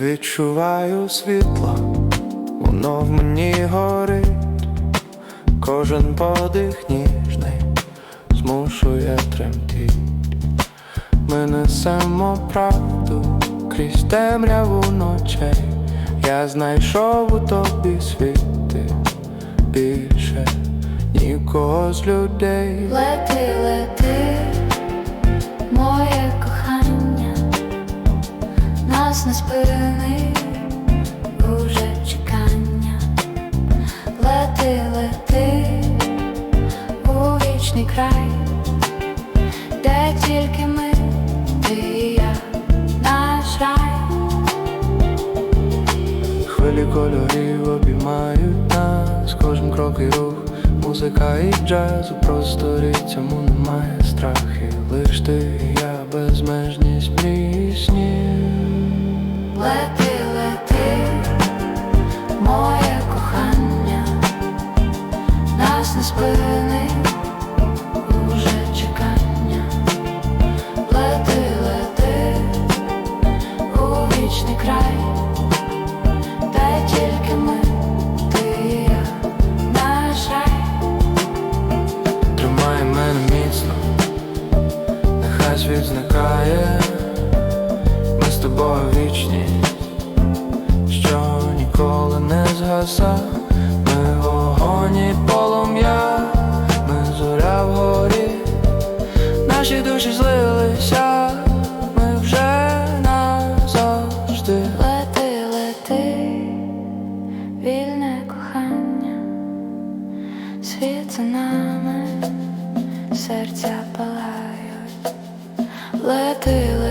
Відчуваю світло, воно в мені горить, кожен подих ніжний змушує тремтіть. Ми несемо правду крізь темряву ночей. Я знайшов у тобі світи більше нікого з людей. Лети, лети, моє нас не спинить уже чекання. Лети, лети у вічний край, де тільки ми, ти і я, наш рай. Хвилі кольорів обіймають нас, кожен крок і рух, музика і джаз у просторі цьому немає страхів. Лиш ти і я безмежність мрій снів. Лети, лети, моє кохання, нас не спинить уже чекання. Лети, лети у вічний край, де тільки ми, ти я, наш. Тримай мене міцно, нехай світ тобою вічні, що ніколи не згаса, ми вогонь і полум'я, ми зоря вгорі, наші душі злилися, ми вже назавжди. Лети, лети, вільне кохання, світ нами, серця палають. Лети.